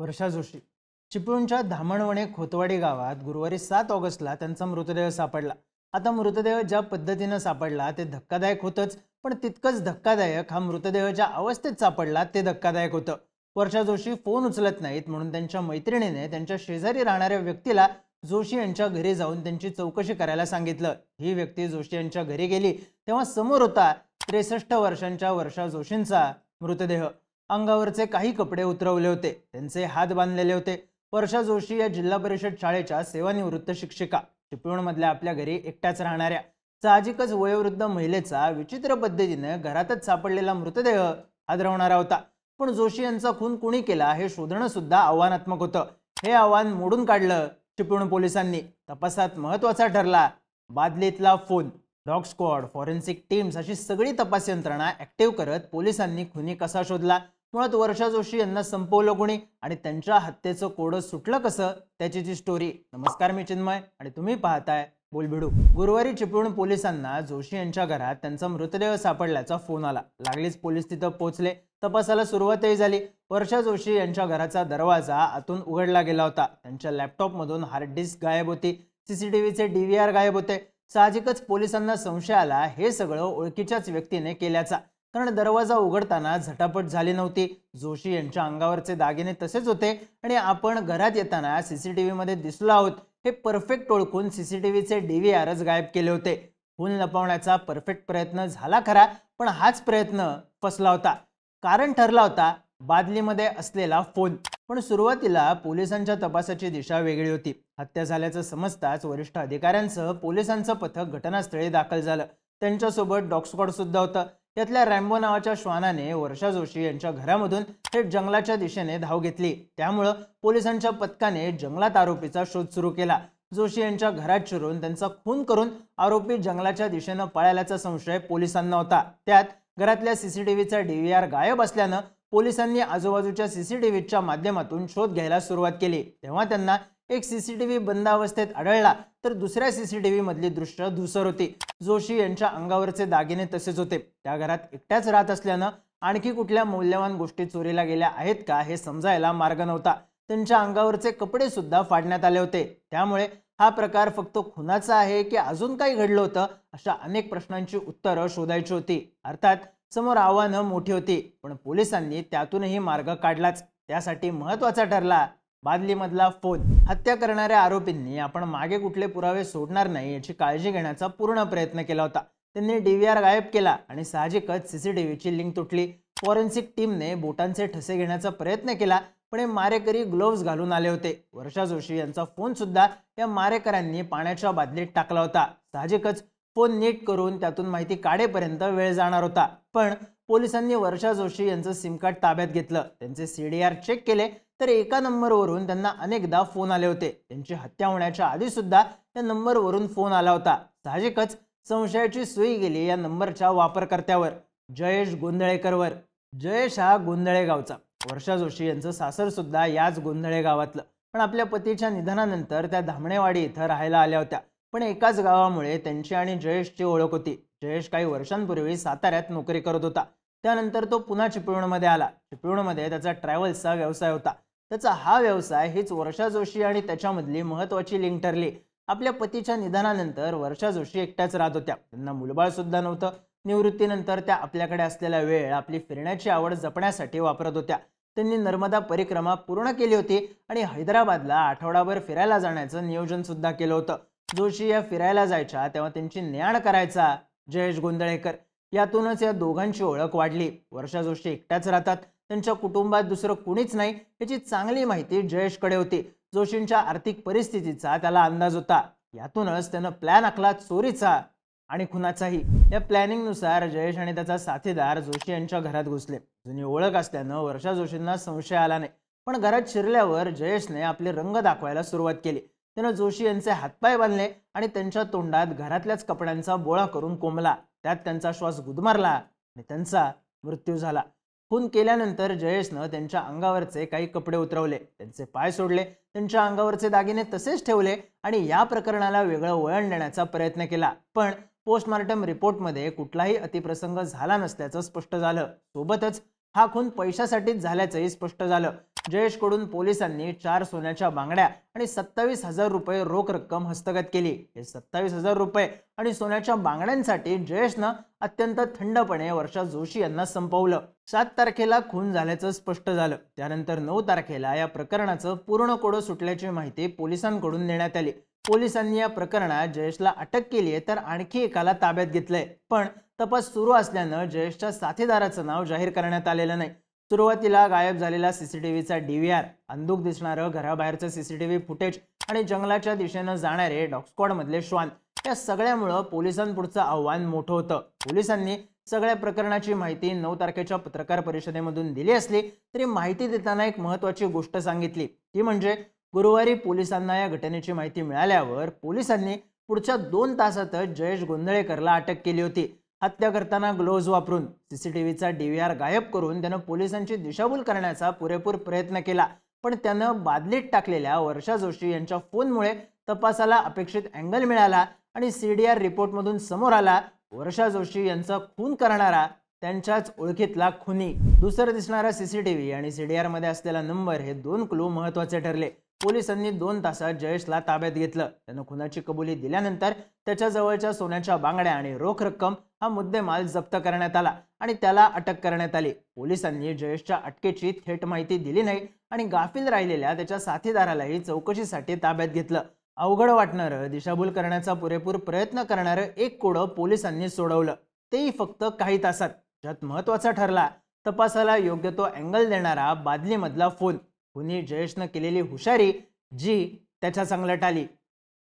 वर्षा जोशी. चिपळूणच्या धामणवणे खोतवाडी गावात गुरुवारी सात ऑगस्टला त्यांचा मृतदेह सापडला. आता मृतदेह ज्या पद्धतीनं सापडला ते धक्कादायक होतंच पण तितकंच धक्कादायक हा मृतदेह ज्या अवस्थेत सापडला ते धक्कादायक होतं. वर्षा जोशी फोन उचलत नाहीत म्हणून त्यांच्या मैत्रिणीने त्यांच्या शेजारी राहणाऱ्या व्यक्तीला जोशी यांच्या घरी जाऊन त्यांची चौकशी करायला सांगितलं. ही व्यक्ती जोशी यांच्या घरी गेली तेव्हा समोर होता त्रेसष्ट वर्षांच्या वर्षा जोशींचा मृतदेह. अंगावरचे काही कपडे उतरवले होते. त्यांचे हात बांधलेले होते. वर्षा जोशी या जिल्हा परिषद शाळेच्या सेवानिवृत्त शिक्षिका. चिपळूणमधल्या आपल्या घरी एकट्याच राहणाऱ्या साहजिकच वयोवृद्ध महिलेचा विचित्र पद्धतीनं घरातच सापडलेला मृतदेह हादरवणारा होता. पण जोशी यांचा खून कुणी केला हे शोधणं सुद्धा आव्हानात्मक होतं. हे आव्हान मोडून काढलं चिपळूण पोलिसांनी. तपासात महत्त्वाचा ठरला बादलीतला phone dog squad forensic teams अशी सगळी तपास यंत्रणा ऍक्टिव्ह करत पोलिसांनी खुनी कसा शोधला? मुळात वर्षा जोशी यांना संपवलं कोणी? आणि त्यांच्या हत्येचं कोडं सुटलं कसं? त्याची ती स्टोरी नमस्कार मी चिन्मय आणि तुम्ही पाहताय बोलभिडू गुरुवारी चिपळूण पोलिसांना जोशी यांच्या घरात त्यांचा मृतदेह सापडल्याचा फोन आला. लागलीच पोलीस तिथं पोहोचले. तपासाला सुरुवातही झाली. वर्षा जोशी यांच्या घराचा दरवाजा आतून उघडला गेला होता. त्यांच्या लॅपटॉपमधून हार्ड डिस्क गायब होती. सीसीटीव्हीचे डीव्हीआर गायब होते. साहजिकच पोलिसांना संशय आला. हे सगळं ओळखीच्याच व्यक्तीने केल्याचा. कारण दरवाजा उघडताना झटापट झाली नव्हती. जोशी यांच्या अंगावरचे दागिने तसेच होते आणि आपण घरात येताना सीसीटीव्ही मध्ये दिसलो आहोत. हे परफेक्ट ओळखून सीसीटीव्हीचे डीव्हीआरच गायब केले होते. खून लपवण्याचा परफेक्ट प्रयत्न झाला खरा पण हाच प्रयत्न फसला होता. कारण ठरला होता बादलीमध्ये असलेला फोन. पण सुरुवातीला पोलिसांच्या तपासाची दिशा वेगळी होती. हत्या झाल्याचं समजताच वरिष्ठ अधिकाऱ्यांसह पोलिसांचं पथक घटनास्थळी दाखल झालं. त्यांच्यासोबत डॉग स्क्वॉड सुद्धा होतं. यातल्या रॅम्बो नावाच्या श्वानाने वर्षा जोशी यांच्या घरामधून थेट जंगलाच्या दिशेने धाव घेतली. त्यामुळं पोलिसांच्या पथकाने जंगलात आरोपीचा शोध सुरू केला. जोशी यांच्या घरात शिरून त्यांचा खून करून आरोपी जंगलाच्या दिशेनं पळाल्याचा संशय पोलिसांना होता. त्यात घरातल्या सीसीटीव्हीचा डीव्हीआर गायब असल्यानं पोलिसांनी आजूबाजूच्या सीसीटीव्हीच्या माध्यमातून शोध घ्यायला सुरुवात केली. तेव्हा त्यांना एक सी सी टी बंद अवस्थेत आढळला तर दुसऱ्या सी सी टी मधली दृश्य धुसर होती. जोशी यांच्या अंगावरचे दागिने तसेच होते. त्या घरात एकट्याच राहत असल्यानं आणखी कुठल्या मौल्यवान गोष्टी चोरीला गेल्या आहेत का हे समजायला मार्ग नव्हता. त्यांच्या अंगावरचे कपडे सुद्धा फाडण्यात आले होते. त्यामुळे हा प्रकार फक्त खुनाचा आहे की अजून काही घडलं होतं अशा अनेक प्रश्नांची उत्तरं शोधायची होती. अर्थात समोर आव्हानं मोठी होती पण पोलिसांनी त्यातूनही मार्ग काढलाच. त्यासाठी महत्त्वाचा ठरला बादलीमधला फोन. हत्या करणाऱ्या आरोपींनी आपण मागे कुठले पुरावे सोडणार नाही याची काळजी घेण्याचा पूर्ण प्रयत्न केला होता. त्यांनी डीव्हीआर गायब केला आणि साहजिकच सीसीटीव्हीची लिंक तुटली. फॉरेन्सिक टीमने बोटांचे ठसे घेण्याचा प्रयत्न केला पण हे मारेकरी ग्लोव्ज घालून आले होते. वर्षा जोशी यांचा फोन सुद्धा या मारेकऱ्यांनी पाण्याच्या बादलीत टाकला होता. साहजिकच फोन नीट करून त्यातून माहिती काढेपर्यंत वेळ जाणार होता. पण पोलिसांनी वर्षा जोशी यांचं सिम कार्ड ताब्यात घेतलं. त्यांचे सीडीआर चेक केले तर एका नंबरवरून त्यांना अनेकदा फोन आले होते. त्यांची हत्या होण्याच्या आधी सुद्धा त्या नंबरवरून फोन आला होता. साहजिकच संशयाची सुई गेली या नंबरच्या वापरकर्त्यावर जयेश गोंधळेकरवर. जयेश हा गोंधळे गावचा वर्षा जोशी यांचं सासर सुद्धा याच गोंधळे गावातलं पण आपल्या पतीच्या निधनानंतर त्या धामणेवाडी इथं राहायला आल्या होत्या. पण एकाच गावामुळे त्यांची आणि जयेशची ओळख होती. जयेश काही वर्षांपूर्वी साताऱ्यात नोकरी करत होता. त्यानंतर तो पुन्हा चिपळूणमध्ये आला. चिपळूणमध्ये त्याचा ट्रॅव्हल्सचा व्यवसाय होता. त्याचा हा व्यवसाय हीच वर्षा जोशी आणि त्याच्यामधली महत्वाची लिंक ठरली. आपल्या पतीच्या निधनानंतर वर्षा जोशी एकट्याच राहत होत्या. त्यांना मुलबाळ सुद्धा नव्हतं. निवृत्तीनंतर त्या आपल्याकडे असलेला वेळ आपली फिरण्याची आवड जपण्यासाठी वापरत होत्या. त्यांनी नर्मदा परिक्रमा पूर्ण केली होती आणि हैदराबादला आठवडाभर फिरायला जाण्याचं नियोजन सुद्धा केलं होतं. जोशी या फिरायला जायच्या तेव्हा त्यांची न्याण करायचा जयेश गोंधळेकर. यातूनच या दोघांची ओळख वाढली. वर्षा जोशी एकट्याच राहतात. त्यांच्या कुटुंबात दुसरं कुणीच नाही याची चांगली माहिती जयेशकडे होती. जोशींच्या आर्थिक परिस्थितीचा त्याला अंदाज होता. यातूनच त्यानं प्लॅन आखला चोरीचा आणि खुनाचाही. या प्लॅनिंगनुसार जयेश आणि त्याचा साथीदार जोशी यांच्या घरात घुसले. जुनी ओळख असल्यानं वर्षा जोशींना संशय आला नाही. पण घरात शिरल्यावर जयेशने आपले रंग दाखवायला सुरुवात केली. त्यानं जोशी यांचे हातपाय बांधले आणि त्यांच्या तोंडात घरातल्याच कपड्यांचा बोळा करून कोंबला. त्यात त्यांचा श्वास गुदमारला आणि त्यांचा मृत्यू झाला. खून केल्यानंतर जयेशनं त्यांच्या अंगावरचे काही कपडे उतरवले. त्यांचे पाय सोडले. त्यांच्या अंगावरचे दागिने तसेच ठेवले आणि या प्रकरणाला वेगळं वळण देण्याचा प्रयत्न केला. पण पोस्टमार्टम रिपोर्टमध्ये कुठलाही अतिप्रसंग झाला नसल्याचं स्पष्ट झालं. सोबतच हा खून पैशासाठीच झाल्याचंही स्पष्ट झालं. जयेशकडून पोलिसांनी चार सोन्याच्या बांगड्या आणि सत्तावीस हजार रुपये रोख रक्कम हस्तगत केली. हे सत्तावीस हजार रुपये आणि सोन्याच्या बांगड्यांसाठी जयेशनं अत्यंत थंडपणे वर्षा जोशी यांना संपवलं. सात तारखेला खून झाल्याचं स्पष्ट झालं. त्यानंतर नऊ तारखेला या प्रकरणाचं पूर्ण कोडं सुटल्याची माहिती पोलिसांकडून देण्यात आली. पोलिसांनी या प्रकरणात जयेशला अटक केली आहे तर आणखी एकाला ताब्यात घेतलंय. पण तपास सुरू असल्यानं जयेशच्या साथीदाराचं नाव जाहीर करण्यात आलेलं नाही. सुरुवातीला गायब झालेला सीसीटीव्हीचा डीव्हीआर अंदूक दिसणारं घराबाहेरचं सीसीटीव्ही फुटेज आणि जंगलाच्या दिशेनं जाणारे डॉग मधले श्वान या सगळ्यामुळं पोलिसांपुढचं आव्हान मोठं होतं. पोलिसांनी सगळ्या प्रकरणाची माहिती नऊ तारखेच्या पत्रकार परिषदेमधून दिली असली तरी माहिती देताना एक महत्वाची गोष्ट सांगितली. ती म्हणजे गुरुवारी पोलिसांना या घटनेची माहिती मिळाल्यावर पोलिसांनी पुढच्या दोन तासातच जयेश गोंधळेकरला अटक केली होती. हत्या करताना ग्लोव्ज वापरून सीसीटीव्हीचा डीव्हीआर गायब करून त्यानं पोलिसांची दिशाभूल करण्याचा पुरेपूर प्रयत्न केला. पण त्यानं बादलीत टाकलेल्या वर्षा जोशी यांच्या फोनमुळे तपासाला अपेक्षित अँगल मिळाला आणि सी डी आर रिपोर्टमधून समोर आला वर्षा जोशी यांचा खून करणारा त्यांच्याच ओळखीतला खुनी. दुसरं दिसणारा सीसीटीव्ही आणि सीडीआरमध्ये असलेला नंबर हे दोन क्लू महत्त्वाचे ठरले. पोलिसांनी दोन तासात जयेशला ताब्यात घेतलं. त्यानं खुनाची कबुली दिल्यानंतर त्याच्याजवळच्या सोन्याच्या बांगड्या आणि रोख रक्कम हा मुद्देमाल जप्त करण्यात आला आणि त्याला अटक करण्यात आली. पोलिसांनी जयेशच्या अटकेची थेट माहिती दिली नाही आणि गाफील राहिलेल्या त्याच्या साथीदारालाही चौकशीसाठी ताब्यात घेतलं. अवघड वाटणारं दिशाभूल करण्याचा पुरेपूर प्रयत्न करणारं एक कोडं पोलिसांनी सोडवलं. तेही फक्त काही तासात. ज्यात महत्त्वाचा ठरला तपासाला योग्य तो अँगल देणारा बादलीमधला फोन. कुणी जयेशनं केलेली हुशारी जी त्याच्या चांगलं टाली